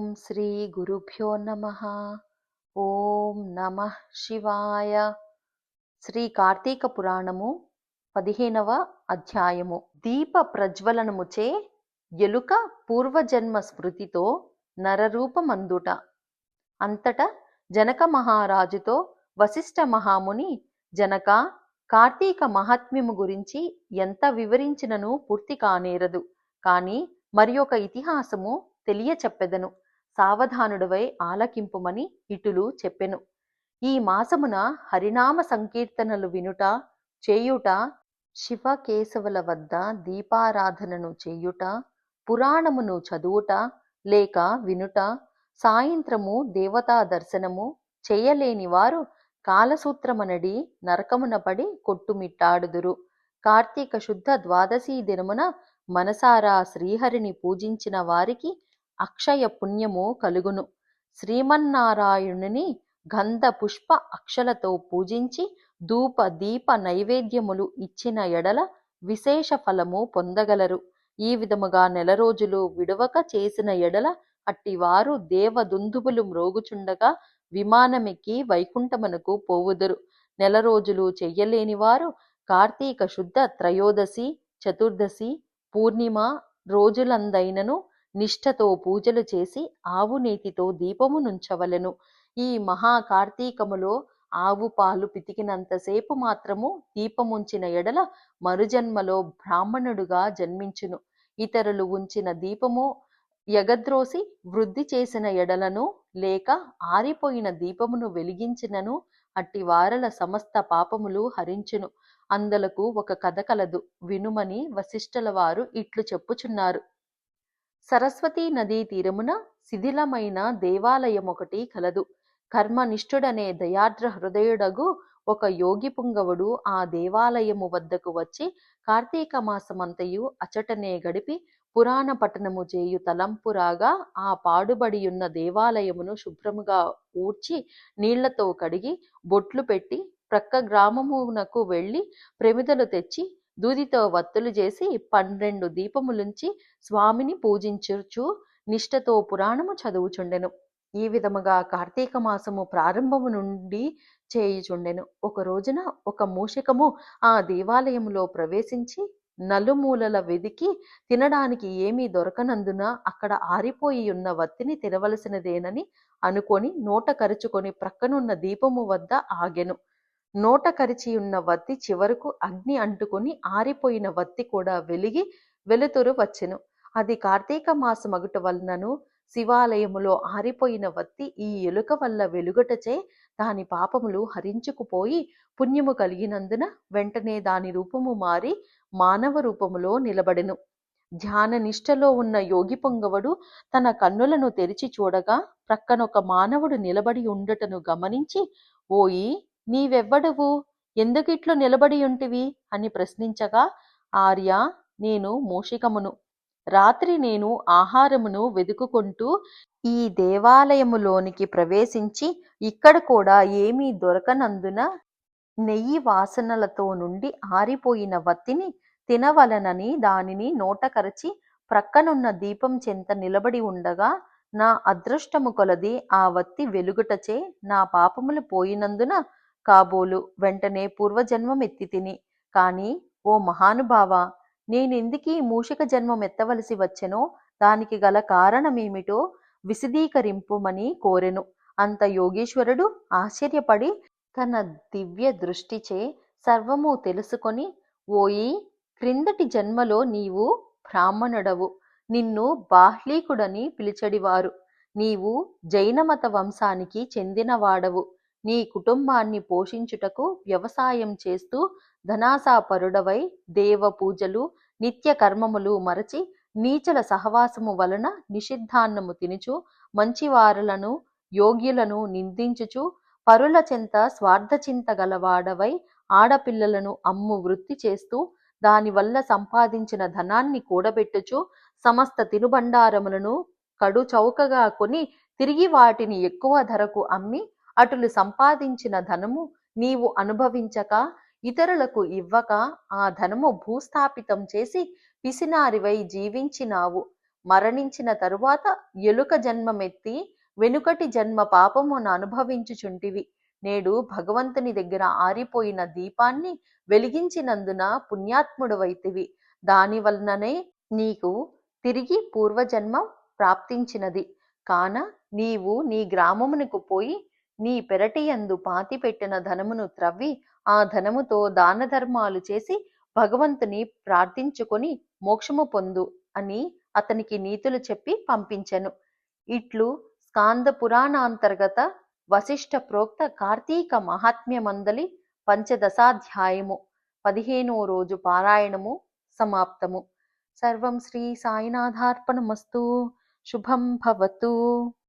ఓం శ్రీ గురుభ్యో నమ. ఓం నమ శివాయ. శ్రీ కార్తీక పురాణము పదిహేనవ అధ్యాయము. దీప ప్రజ్వలనముచే ఎలుక పూర్వజన్మ స్మృతితో నరరూపమందుట. అంతట జనక మహారాజుతో వశిష్ఠ మహాముని జనక కార్తీక మహాత్మ్యము గురించి ఎంత వివరించినను పూర్తి కానేరదు కాని మరి ఒక ఇతిహాసము తెలియచెప్పెదను. సావధానుడవై ఆలకింపుమని ఇటులు చెప్పెను. ఈ మాసమున హరినామ సంకీర్తనలు వినుట చేయుట శివకేశవుల వద్ద దీపారాధనను చేయుట పురాణమును చదువుట లేక వినుట సాయంత్రము దేవతా దర్శనము చేయలేని వారు కాలసూత్రమనడి నరకమున పడి కొట్టుమిట్టాడుదురు. కార్తీక శుద్ధ ద్వాదశీ దినమున మనసారా శ్రీహరిని పూజించిన వారికి అక్షయ పుణ్యము కలుగును. శ్రీమన్నారాయణుని గంధ పుష్ప అక్షలతో పూజించి ధూప దీప నైవేద్యములు ఇచ్చిన ఎడల విశేష ఫలము పొందగలరు. ఈ విధముగా నెల రోజులు విడవక చేసిన ఎడల అట్టివారు దేవదుందుబులు మ్రోగుచుండగా విమానమెక్కి వైకుంఠమునకు పోవుదురు. నెల రోజులు చెయ్యలేని వారు కార్తీక శుద్ధ త్రయోదశి చతుర్దశి పూర్ణిమ రోజులందైనను నిష్ఠతో పూజలు చేసి ఆవు నేతితో దీపము నుంచవలెను. ఈ మహా కార్తీకములో ఆవు పాలు పితికినంతసేపు మాత్రము దీపముంచిన ఎడల మరుజన్మలో బ్రాహ్మణుడుగా జన్మించును. ఇతరులు ఉంచిన దీపము ఎగద్రోసి వృద్ధి చేసిన ఎడలను లేక ఆరిపోయిన దీపమును వెలిగించినను అట్టి వారల సమస్త పాపములు హరించును. అందలకు ఒక కథ కలదు. వినుమని వశిష్ఠుల వారు ఇట్లు చెప్పుచున్నారు. సరస్వతీ నదీ తీరమున శిథిలమైన దేవాలయం ఒకటి కలదు. కర్మనిష్ఠుడనే దయాద్ర హృదయుడగు ఒక యోగి పుంగవుడు ఆ దేవాలయము వద్దకు వచ్చి కార్తీక మాసమంతయు అచటనే గడిపి పురాణ పట్టణము చేయు తలంపురాగా ఆ పాడుబడియున్న దేవాలయమును శుభ్రముగా ఊడ్చి నీళ్ళతో కడిగి బొట్లు పెట్టి ప్రక్క గ్రామమునకు వెళ్ళి ప్రమిదలు తెచ్చి దూదితో వత్తులు చేసి పన్నెండు దీపములుంచి స్వామిని పూజించుచు నిష్ఠతో పురాణము చదువుచుండెను. ఈ విధముగా కార్తీక మాసము ప్రారంభము నుండి చేయుచుండెను. ఒక రోజున ఒక మూషికము ఆ దేవాలయములో ప్రవేశించి నలుమూలల వెదికి తినడానికి ఏమీ దొరకనందున అక్కడ ఆరిపోయి ఉన్న వత్తిని తినవలసినదేనని అనుకొని నోట కరుచుకొని ప్రక్కనున్న దీపము వద్ద ఆగెను. నోట కరిచి ఉన్న వత్తి చివరకు అగ్ని అంటుకొని ఆరిపోయిన వత్తి కూడా వెలిగి వెలుతురు వచ్చెను. అది కార్తీక మాసమగుట వలనను శివాలయములో ఆరిపోయిన వత్తి ఈ ఎలుక వల్ల వెలుగటచే దాని పాపములు హరించుకుపోయి పుణ్యము కలిగినందున వెంటనే దాని రూపము మారి మానవ రూపములో నిలబడెను. ధ్యాన నిష్టలో ఉన్న యోగి పొంగవుడు తన కన్నులను తెరిచి చూడగా ప్రక్కనొక మానవుడు నిలబడి ఉండటను గమనించి ఓయి నీవెవ్వడవు? ఎందుకిట్లు నిలబడి ఉంటివి? అని ప్రశ్నించగా ఆర్య నేను మూషికమును. రాత్రి నేను ఆహారమును వెదుకుకుంటూ ఈ దేవాలయములోనికి ప్రవేశించి ఇక్కడ కూడా ఏమీ దొరకనందున నెయ్యి వాసనలతో నుండి ఆరిపోయిన వత్తిని తినవలనని దానిని నోటకరచి ప్రక్కనున్న దీపం చెంత నిలబడి ఉండగా నా అదృష్టము కొలది ఆ వత్తి వెలుగుటచే నా పాపములు పోయినందున కాబోలు వెంటనే పూర్వజన్మమెత్తి తిని కాని ఓ మహానుభావ నేనెందుకీ మూషిక జన్మమెత్తవలసి వచ్చెనో? దానికి గల కారణమేమిటో విశదీకరింపుమని కోరెను. అంత యోగీశ్వరుడు ఆశ్చర్యపడి తన దివ్య దృష్టిచే సర్వము తెలుసుకొని ఓయి క్రిందటి జన్మలో నీవు బ్రాహ్మణుడవు. నిన్ను బాహ్లీకుడని పిలిచడివారు. నీవు జైనమత వంశానికి చెందినవాడవు. నీ కుటుంబాన్ని పోషించుటకు వ్యవసాయం చేస్తూ ధనాసాపరుడవై దేవ పూజలు నిత్య కర్మములు మరచి నీచల సహవాసము వలన నిషిద్ధాన్నము తినుచు మంచివారులను యోగ్యులను నిందించుచు పరుల చెంత స్వార్థచింత గలవాడవై ఆడపిల్లలను అమ్ము వృత్తి చేస్తూ దానివల్ల సంపాదించిన ధనాన్ని కూడబెట్టుచు సమస్త తినుబండారములను కడు చౌకగా కొని తిరిగి వాటిని ఎక్కువ ధరకు అమ్మి అటులు సంపాదించిన ధనము నీవు అనుభవించక ఇతరులకు ఇవ్వక ఆ ధనము భూస్థాపితం చేసి పిసినారివై జీవించినావు. మరణించిన తరువాత ఎలుక జన్మమెత్తి వెనుకటి జన్మ పాపమును అనుభవించుచుంటివి. నేడు భగవంతుని దగ్గర ఆరిపోయిన దీపాన్ని వెలిగించినందున పుణ్యాత్ముడవైతివి. దాని వలననే నీకు తిరిగి పూర్వజన్మ ప్రాప్తించినది. కాన నీవు నీ గ్రామమునకు పోయి నీ పెరటియందు పాతిపెట్టిన ధనమును త్రవ్వి ఆ ధనముతో దాన ధర్మాలు చేసి భగవంతుని ప్రార్థించుకొని మోక్షము పొందు అని అతనికి నీతులు చెప్పి పంపించెను. ఇట్లు స్కాంద పురాణాంతర్గత వశిష్ఠ ప్రోక్త కార్తీక మహాత్మ్యమందలి పంచదశాధ్యాయము పదిహేనో రోజు పారాయణము సమాప్తము. సర్వం శ్రీ సాయినాథార్పణమస్తు. శుభం భవతు.